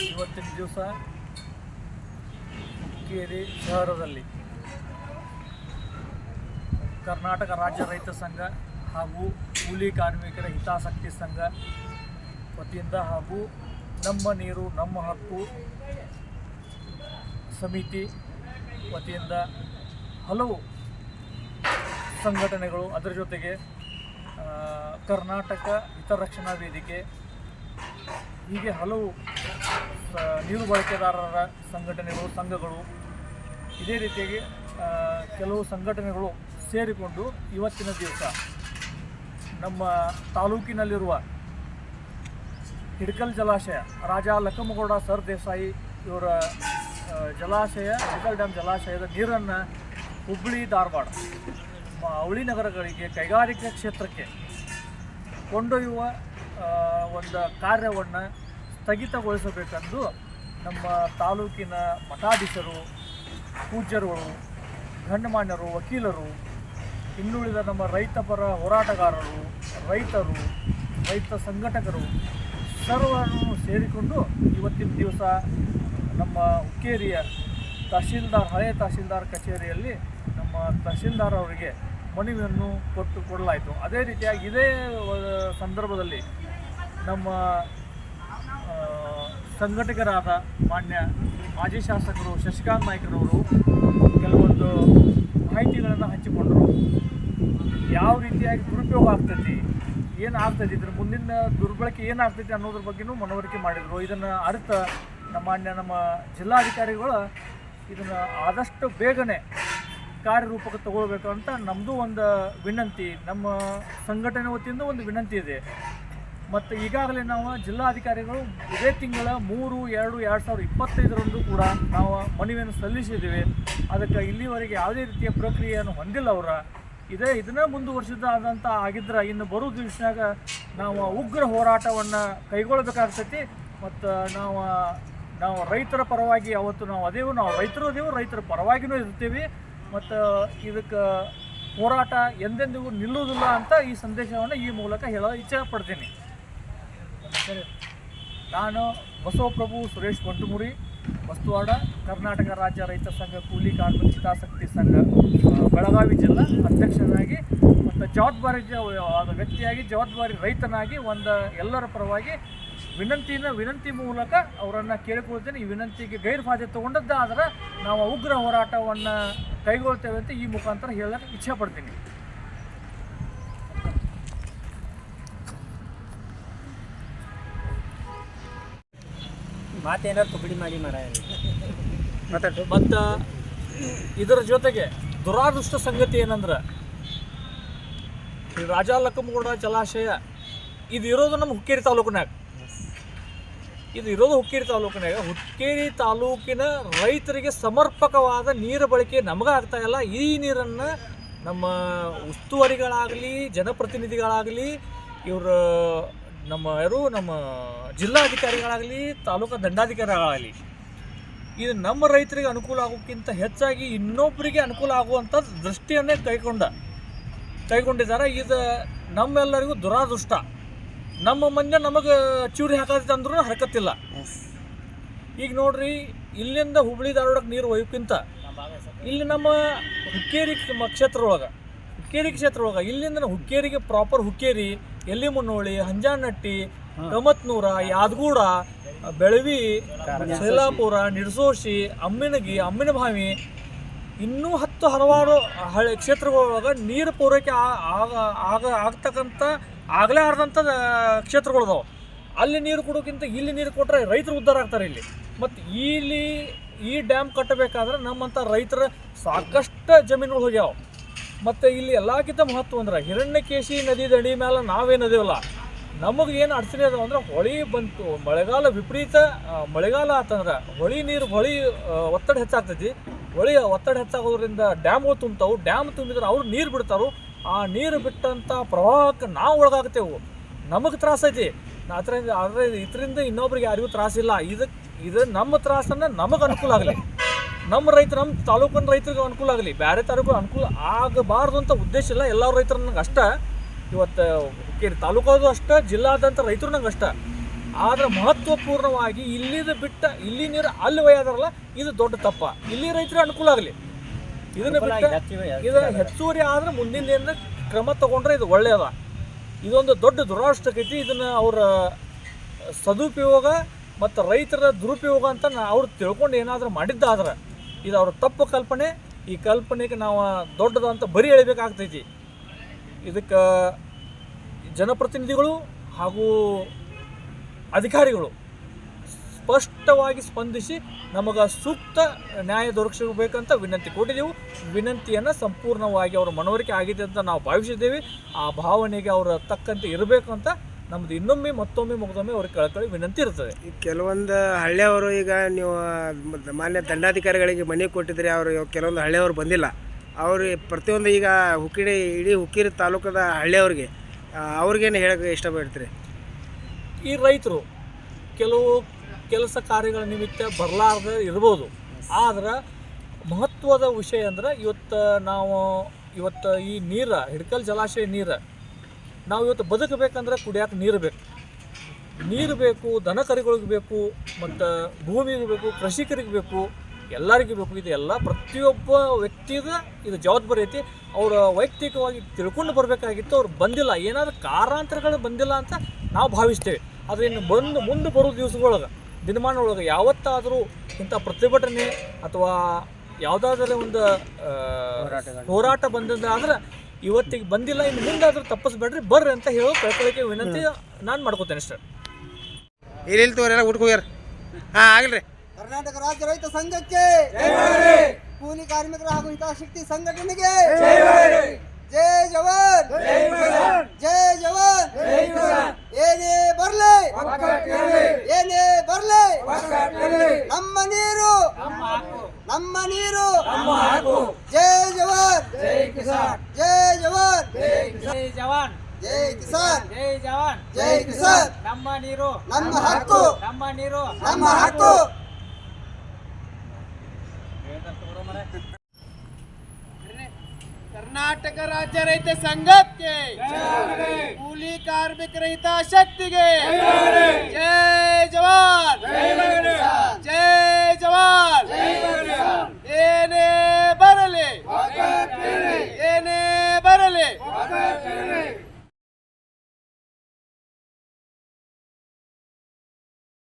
ಇವತ್ತಿನ ದಿವಸ ಹುಕ್ಕೇರಿ ಶಹರದಲ್ಲಿ ಕರ್ನಾಟಕ ರಾಜ್ಯ ರೈತ ಸಂಘ ಹಾಗೂ ಕೂಲಿ ಕಾರ್ಮಿಕರ ಹಿತಾಸಕ್ತಿ ಸಂಘ ವತಿಯಿಂದ ಹಾಗೂ ನಮ್ಮ ನೀರು, ನಮ್ಮ ಹಕ್ಕು ಸಮಿತಿ ವತಿಯಿಂದ ಹಲವು ಸಂಘಟನೆಗಳು ಅದರ ಜೊತೆಗೆ ಕರ್ನಾಟಕ ಹಿತರಕ್ಷಣಾ ವೇದಿಕೆ, ಹೀಗೆ ಹಲವು ನೀರು ಬಳಕೆದಾರರ ಸಂಘಟನೆಗಳು, ಸಂಘಗಳು ಇದೇ ರೀತಿಯಾಗಿ ಕೆಲವು ಸಂಘಟನೆಗಳು ಸೇರಿಕೊಂಡು ಇವತ್ತಿನ ದಿವಸ ನಮ್ಮ ತಾಲೂಕಿನಲ್ಲಿರುವ ಹಿಡ್ಕಲ್ ಜಲಾಶಯ, ರಾಜ ಲಕ್ಕಮಗೌಡ ಸರ್ ದೇಸಾಯಿ ಇವರ ಜಲಾಶಯ, ಹಿಡ್ಕಲ್ ಡ್ಯಾಮ್ ಜಲಾಶಯದ ನೀರನ್ನು ಹುಬ್ಬಳ್ಳಿ ಧಾರವಾಡ ಅವಳಿ ನಗರಗಳಿಗೆ ಕೈಗಾರಿಕಾ ಕ್ಷೇತ್ರಕ್ಕೆ ಕೊಂಡೊಯ್ಯುವ ಒಂದು ಕಾರ್ಯವನ್ನು ಸ್ಥಗಿತಗೊಳಿಸಬೇಕೆಂದು ನಮ್ಮ ತಾಲೂಕಿನ ಮಠಾಧೀಶರು, ಪೂಜ್ಯರುಗಳು, ಗಣ್ಯಮಾನ್ಯರು, ವಕೀಲರು, ಇನ್ನುಳಿದ ನಮ್ಮ ರೈತ ಪರ ಹೋರಾಟಗಾರರು, ರೈತರು, ರೈತ ಸಂಘಟಕರು ಸರ್ವರನ್ನು ಸೇರಿಕೊಂಡು ಇವತ್ತಿನ ದಿವಸ ನಮ್ಮ ಹುಕ್ಕೇರಿಯ ತಹಶೀಲ್ದಾರ್ ಹಳೆ ತಹಶೀಲ್ದಾರ್ ಕಚೇರಿಯಲ್ಲಿ ನಮ್ಮ ತಹಶೀಲ್ದಾರ್ ಅವರಿಗೆ ಮನವಿಯನ್ನು ಕೊಟ್ಟು ಕೊಡಲಾಯಿತು. ಅದೇ ರೀತಿಯಾಗಿ ಇದೇ ಸಂದರ್ಭದಲ್ಲಿ ನಮ್ಮ ಸಂಘಟಕರಾದ ಮಾನ್ಯ ಮಾಜಿ ಶಾಸಕರು ಶಶಿಕಾಂತ್ ನಾಯ್ಕರವರು ಕೆಲವೊಂದು ಮಾಹಿತಿಗಳನ್ನು ಹಂಚಿಕೊಂಡರು. ಯಾವ ರೀತಿಯಾಗಿ ದುರುಪಯೋಗ ಆಗ್ತೈತಿ, ಏನು ಆಗ್ತೈತಿ, ಇದ್ರ ಮುಂದಿನ ದುರ್ಬಳಕೆ ಏನಾಗ್ತೈತಿ ಅನ್ನೋದ್ರ ಬಗ್ಗೆನೂ ಮನವರಿಕೆ ಮಾಡಿದರು. ಇದನ್ನು ಅರ್ಥ ನಮ್ಮ ಮಾನ್ಯ ನಮ್ಮ ಜಿಲ್ಲಾಧಿಕಾರಿಗಳು ಇದನ್ನು ಆದಷ್ಟು ಬೇಗನೆ ಕಾರ್ಯರೂಪಕ್ಕೆ ತಗೊಳ್ಬೇಕು ಅಂತ ನಮ್ಮದು ಒಂದು ವಿನಂತಿ. ನಮ್ಮ ಸಂಘಟನೆ ವತಿಯಿಂದ ಒಂದು ವಿನಂತಿ ಇದೆ. ಮತ್ತು ಈಗಾಗಲೇ ನಾವು ಜಿಲ್ಲಾಧಿಕಾರಿಗಳು ಇದೇ ತಿಂಗಳ ಮೂರು, ಎರಡು ಎರಡು ಸಾವಿರದ ಇಪ್ಪತ್ತೈದರಂದು ಕೂಡ ನಾವು ಮನವಿಯನ್ನು ಸಲ್ಲಿಸಿದ್ದೇವೆ. ಅದಕ್ಕೆ ಇಲ್ಲಿವರೆಗೆ ಯಾವುದೇ ರೀತಿಯ ಪ್ರಕ್ರಿಯೆಯನ್ನು ಹೊಂದಿಲ್ಲ ಅವರ. ಇದೇ ಇದನ್ನೇ ಆದಂಥ ಆಗಿದ್ರೆ ಇನ್ನು ಬರೋ ದಿವಸನಾಗ ನಾವು ಉಗ್ರ ಹೋರಾಟವನ್ನು ಕೈಗೊಳ್ಳಬೇಕಾಗ್ತೈತಿ. ಮತ್ತು ನಾವು ನಾವು ರೈತರ ಪರವಾಗಿ ಅವತ್ತು ನಾವು ಅದೇವು, ನಾವು ರೈತರು ಅದೇವು, ರೈತರ ಪರವಾಗಿನೂ ಇರ್ತೀವಿ ಮತ್ತು ಇದಕ್ಕೆ ಹೋರಾಟ ಎಂದೆಂದಿಗೂ ನಿಲ್ಲುವುದಿಲ್ಲ ಅಂತ ಈ ಸಂದೇಶವನ್ನು ಈ ಮೂಲಕ ಹೇಳೋ ಇಚ್ಛೆ ಪಡ್ತೀನಿ. ಸರಿ ನಾನು ಬಸವಪ್ರಭು ಸುರೇಶ್ ಬಂಟುಮುರಿ ವಸ್ತುವಾಡ ಕರ್ನಾಟಕ ರಾಜ್ಯ ರೈತ ಸಂಘ, ಕೂಲಿ ಕಾರ್ಮಿಕ ಹಿತಾಸಕ್ತಿ ಸಂಘ ಬೆಳಗಾವಿ ಜಿಲ್ಲಾ ಅಧ್ಯಕ್ಷನಾಗಿ ಮತ್ತು ಜವಾಬ್ದಾರಿ ವ್ಯಕ್ತಿಯಾಗಿ, ಜವಾಬ್ದಾರಿ ರೈತನಾಗಿ ಒಂದು ಎಲ್ಲರ ಪರವಾಗಿ ವಿನಂತಿನ, ವಿನಂತಿ ಮೂಲಕ ಅವರನ್ನು ಕೇಳಿಕೊಳ್ತೇನೆ ಈ ವಿನಂತಿಗೆ ಗೈರ್ಫಾಜೆ ತಗೊಂಡದ್ದಾದ್ರೆ ನಾವು ಉಗ್ರ ಹೋರಾಟವನ್ನು ಕೈಗೊಳ್ತೇವೆ ಅಂತ ಈ ಮುಖಾಂತರ ಹೇಳಕ್ಕೆ ಇಚ್ಛೆ ಪಡ್ತೀನಿ. ಮಾತೇನಾರು ತುಕಡಿ ಮಾಡಿ ಮಾರ ಮತ್ತು ಇದರ ಜೊತೆಗೆ ದುರಾದೃಷ್ಟ ಸಂಗತಿ ಏನಂದ್ರೆ ಈ ರಾಜ ಲಕ್ಕಮಗೌಡ ಜಲಾಶಯ, ಇದು ಇರೋದು ನಮ್ಮ ಹುಕ್ಕೇರಿ ತಾಲೂಕಿನಾಗ ಇದು ಇರೋದು ಹುಕ್ಕೇರಿ ತಾಲೂಕಿನಾಗ ಹುಕ್ಕೇರಿ ತಾಲೂಕಿನ ರೈತರಿಗೆ ಸಮರ್ಪಕವಾದ ನೀರು ಬಳಕೆ ನಮಗಾಗ್ತಾ ಇಲ್ಲ. ಈ ನೀರನ್ನು ನಮ್ಮ ಉಸ್ತುವಾರಿಗಳಾಗಲಿ, ಜನಪ್ರತಿನಿಧಿಗಳಾಗಲಿ, ಇವರು ನಮ್ಮ ಯಾರು? ನಮ್ಮ ಜಿಲ್ಲಾಧಿಕಾರಿಗಳಾಗಲಿ ತಾಲೂಕಾ ದಂಡಾಧಿಕಾರಿಗಳಾಗಲಿ ಇದು ನಮ್ಮ ರೈತರಿಗೆ ಅನುಕೂಲ ಆಗೋಕ್ಕಿಂತ ಹೆಚ್ಚಾಗಿ ಇನ್ನೊಬ್ಬರಿಗೆ ಅನುಕೂಲ ಆಗುವಂಥ ದೃಷ್ಟಿಯನ್ನೇ ಕೈಗೊಂಡ ಕೈಗೊಂಡಿದ್ದಾರೆ. ಇದು ನಮ್ಮೆಲ್ಲರಿಗೂ ದುರಾದೃಷ್ಟ. ನಮ್ಮ ಮಂದಿ ನಮಗೆ ಚೂರಿ ಹಾಕತ್ತೆ ಅಂದ್ರೂ ಹರಕತ್ತಿಲ್ಲ. ಈಗ ನೋಡ್ರಿ ಇಲ್ಲಿಂದ ಹುಬ್ಳಿ ಧಾರವಾಡಕ್ಕೆ ನೀರು ಒಯ್ಯಕ್ಕಿಂತ ಇಲ್ಲಿ ನಮ್ಮ ಹುಕ್ಕೇರಿ ಕ್ಷೇತ್ರ ಒಳಗೆ ಹುಕ್ಕೇರಿ ಕ್ಷೇತ್ರ ಒಳಗೆ ಇಲ್ಲಿಂದ ಹುಕ್ಕೇರಿಗೆ ಪ್ರಾಪರ್ ಹುಕ್ಕೇರಿ ಎಲ್ಲಿ ಮುನ್ನೋಳಿ ಹಂಜಾನಟ್ಟಿ ಕಮತ್ನೂರ ಯಾದಗೂಡ ಬೆಳವಿ ಶೈಲಾಪುರ ನಿಡ್ಸೋಶಿ ಅಮ್ಮಿನಗಿ ಅಮ್ಮಿನಭಾವಿ ಇನ್ನೂ ಹತ್ತು ಹಲವಾರು ಹಳೆ ಕ್ಷೇತ್ರಗಳೊಳಗೆ ನೀರು ಪೂರೈಕೆ ಆಗ ಆಗ ಆಗ್ತಕ್ಕಂಥ ಆಗಲೇ ಆಡ್ದಂಥ ಕ್ಷೇತ್ರಗಳದಾವೆ ಅಲ್ಲಿ ನೀರು ಕೊಡೋಕ್ಕಿಂತ ಇಲ್ಲಿ ನೀರು ಕೊಟ್ಟರೆ ರೈತರು ಉದ್ಧಾರ ಆಗ್ತಾರೆ ಇಲ್ಲಿ. ಮತ್ತು ಇಲ್ಲಿ ಈ ಡ್ಯಾಮ್ ಕಟ್ಟಬೇಕಾದ್ರೆ ನಮ್ಮಂಥ ರೈತರ ಸಾಕಷ್ಟು ಜಮೀನುಗಳು ಹೋಗ್ಯಾವ. ಮತ್ತು ಇಲ್ಲಿ ಎಲ್ಲಕ್ಕಿಂತ ಮಹತ್ವ ಅಂದ್ರೆ ಹಿರಣ್ಯಕೇಶಿ ನದಿ ದಡಿ ಮೇಲೆ ನಾವೇನು ಅದೇವಲ್ಲ ನಮಗೆ ಏನು ಅಡಚಣೆ ಅದಾವ ಅಂದ್ರೆ ಹೊಳಿ ಬಂತು. ಮಳೆಗಾಲ ವಿಪರೀತ ಮಳೆಗಾಲ ಆತಂದ್ರೆ ಹೊಳಿ ನೀರು, ಹೊಳಿ ಒತ್ತಡ ಹೆಚ್ಚಾಗ್ತೈತಿ. ಹೊಳಿ ಒತ್ತಡ ಹೆಚ್ಚಾಗೋದ್ರಿಂದ ಡ್ಯಾಮ್ಗಳು ತುಂಬ್ತಾವು. ಡ್ಯಾಮ್ ತುಂಬಿದ್ರೆ ಅವ್ರು ನೀರು ಬಿಡ್ತಾರು. ಆ ನೀರು ಬಿಟ್ಟಂಥ ಪ್ರವಾಹಕ್ಕೆ ನಾವು ಒಳಗಾಗ್ತೇವೆ. ನಮಗೆ ತ್ರಾಸ ಐತಿ. ಅದರಿಂದ ಆದರೆ ಇದರಿಂದ ಇನ್ನೊಬ್ರಿಗೆ ಯಾರಿಗೂ ತ್ರಾಸಿಲ್ಲ ಇದಕ್ಕೆ ಇದು ನಮ್ಮ ತ್ರಾಸನ್ನು ನಮಗೆ ಅನುಕೂಲ ಆಗಲಿ. ನಮ್ಮ ರೈತರು ನಮ್ಮ ತಾಲೂಕಿನ ರೈತರಿಗೆ ಅನುಕೂಲ ಆಗಲಿ ಬೇರೆ ತಾಲೂಕು ಅನುಕೂಲ ಆಗಬಾರ್ದು ಅಂತ ಉದ್ದೇಶ ಇಲ್ಲ ಎಲ್ಲ ರೈತರು ನಂಗೆ ಅಷ್ಟ. ಇವತ್ತು ತಾಲೂಕದು ಅಷ್ಟ ಜಿಲ್ಲಾದಂಥ ರೈತರು ನಂಗೆ ಅಷ್ಟ. ಆದರೆ ಮಹತ್ವಪೂರ್ಣವಾಗಿ ಇಲ್ಲಿದ ಬಿಟ್ಟ ಇಲ್ಲಿ ನೀರು ಅಲ್ಲಿ ಒಯ್ಯಾದಾರಲ್ಲ ಇದು ದೊಡ್ಡ ತಪ್ಪ. ಇಲ್ಲಿ ರೈತರಿಗೆ ಅನುಕೂಲ ಆಗಲಿ. ಇದನ್ನ ಬಿಟ್ಟ ಇದು ಹೆಚ್ಚುವರಿ ಆದ್ರೆ ಮುಂದಿನ ದಿನ ಕ್ರಮ ತಗೊಂಡ್ರೆ ಇದು ಒಳ್ಳೆಯದ ಇದೊಂದು ದೊಡ್ಡ ದುರಾಷ್ಟಕೈತಿ ಇದನ್ನು ಅವರ ಸದುಪಯೋಗ ಮತ್ತು ರೈತರ ದುರುಪಯೋಗ ಅಂತ ನಾ ಅವ್ರು ತಿಳ್ಕೊಂಡು ಏನಾದರೂ ಮಾಡಿದ್ದಾದ್ರೆ. ಇದು ಅವ್ರ ತಪ್ಪು ಕಲ್ಪನೆ. ಈ ಕಲ್ಪನೆಗೆ ನಾವು ದೊಡ್ಡದಂತ ಬರಿ ಎಳಿಬೇಕಾಗ್ತೈತಿ ಇದಕ್ಕೆ ಜನಪ್ರತಿನಿಧಿಗಳು ಹಾಗೂ ಅಧಿಕಾರಿಗಳು ಸ್ಪಷ್ಟವಾಗಿ ಸ್ಪಂದಿಸಿ ನಮಗೆ ಸೂಕ್ತ ನ್ಯಾಯ ದೊರಕಿಸಬೇಕಂತ ವಿನಂತಿ ಕೊಟ್ಟಿದ್ದೆವು ವಿನಂತಿಯನ್ನು ಸಂಪೂರ್ಣವಾಗಿ ಅವರ ಮನವರಿಕೆ ಆಗಿದೆ ಅಂತ ನಾವು ಭಾವಿಸಿದ್ದೇವೆ. ಆ ಭಾವನೆಗೆ ಅವರ ತಕ್ಕಂತೆ ಇರಬೇಕು ಅಂತ ನಮ್ದು ಇನ್ನೊಮ್ಮೆ ಮತ್ತೊಮ್ಮೆ ಮುಗ್ದೊಮ್ಮೆ ಅವ್ರಿಗೆ ಕಳ್ಕೊಳ್ಳಿ ವಿನಂತಿ ಇರ್ತದೆ. ಈ ಕೆಲವೊಂದು ಹಳ್ಳಿಯವರು ಈಗ ನೀವು ಮಾನ್ಯ ದಂಡಾಧಿಕಾರಿಗಳಿಗೆ ಮನೆ ಕೊಟ್ಟಿದ್ರೆ ಅವರು ಕೆಲವೊಂದು ಹಳ್ಳಿಯವರು ಬಂದಿಲ್ಲ. ಅವರು ಪ್ರತಿಯೊಂದು ಈಗ ಹುಕ್ಕಿಡಿ ಇಡೀ ಹುಕ್ಕಿರಿ ತಾಲೂಕದ ಹಳ್ಳಿಯವ್ರಿಗೆ ಅವ್ರಿಗೇನು ಹೇಳಕ್ಕೆ ಇಷ್ಟಪಡ್ತೀರಿ? ಈ ರೈತರು ಕೆಲವು ಕೆಲಸ ಕಾರ್ಯಗಳ ನಿಮಿತ್ತ ಬರಲಾರ್ದ ಇರ್ಬೋದು. ಆದ್ರೆ ಮಹತ್ವದ ವಿಷಯ ಅಂದ್ರೆ ಇವತ್ತು ನಾವು ಇವತ್ತು ಈ ನೀರು ಹಿಡ್ಕಲ್ ಜಲಾಶಯ ನೀರು ನಾವು ಇವತ್ತು ಬದುಕಬೇಕಂದ್ರೆ ಕುಡಿಯೋಕೆ ನೀರು ಬೇಕು. ನೀರು ಬೇಕು ದನ ಕರಿಗಳಿಗೆ ಬೇಕು ಮತ್ತು ಭೂಮಿಗೆ ಬೇಕು ಕೃಷಿಕರಿಗೆ ಬೇಕು ಎಲ್ಲರಿಗೂ ಬೇಕು. ಇದು ಎಲ್ಲ ಪ್ರತಿಯೊಬ್ಬ ವ್ಯಕ್ತಿದ ಇದು ಜವಾಬ್ದಾರಿ ಐತಿ. ಅವರು ವೈಯಕ್ತಿಕವಾಗಿ ತಿಳ್ಕೊಂಡು ಬರಬೇಕಾಗಿತ್ತು ಅವ್ರು ಬಂದಿಲ್ಲ. ಏನಾದರೂ ಕಾರಣಾಂತರಗಳು ಬಂದಿಲ್ಲ ಅಂತ ನಾವು ಭಾವಿಸ್ತೇವೆ. ಆದರೆ ಇನ್ನು ಬಂದು ಮುಂದೆ ಬರೋ ದಿವಸಗಳೊಳಗೆ ದಿನಮಾನ ಒಳಗೆ ಯಾವತ್ತಾದರೂ ಇಂಥ ಪ್ರತಿಭಟನೆ ಅಥವಾ ಯಾವುದಾದ್ರೂ ಒಂದು ಹೋರಾಟ ಹೋರಾಟ ಬಂದಿದ್ದಾದ್ರೆ ಇವತ್ತಿಗೆ ಬಂದಿಲ್ಲ ಇನ್ನು ಮುಂದಾದ್ರೂ ತಪ್ಪಿಸ್ಬೇಡ್ರಿ ಬರ್ರಿ ಅಂತ ಹೇಳೋ ಕಳ್ಕೊಳ್ಳಿಕ್ಕೆ ವಿನಂತಿ ನಾನು ಮಾಡ್ಕೋತೇನೆ ಸರ್ ಇಲ್ಲಿ ತೋರೆಲ್ಲ ಎಲ್ಲ ಊಟಕ್ಕೆ ಹೋಗ್ಯಾರ. ಹಾಂ ಆಗಿಲ್ರಿ ಕರ್ನಾಟಕ ರಾಜ್ಯ ರೈತ ಸಂಘಕ್ಕೆ ಕೂಲಿ ಕಾರ್ಮಿಕರು ಹಾಗೂ ಹಿತಾಸಕ್ತಿ ಸಂಘಟನೆಗೆ ಜೈ ಜವಾನ್. ಜೈ ಜವಾನ್. ಏನೇ ಬರ್ಲಿ. ಏನೇ ಬರ್ಲಿ ನಮ್ಮ ನೀರು ನಮ್ಮ ನೀರು ಜೈ ಜವಾನ್ ಜೈ ಜವಾನ್ ಜೈ ಜವಾನ್ ಜೈ ಕಿಸಾನ್. ಜೈ ಜವಾನ್. ಜೈ ಕಿಸಾನ್. ನಮ್ಮ ನೀರು. ನಮ್ಮ ಹಕ್ಕು. ನಮ್ಮ ನೀರು. ನಮ್ಮ ಹಕ್ಕು. ಕರ್ನಾಟಕ ರಾಜ್ಯ ರೈತ ಸಂಘಕ್ಕೆ ಕೂಲಿ ಕಾರ್ಮಿಕರ ಹಿತಾಸಕ್ತಿಗೆ ಜೈ ಜವಾನ್.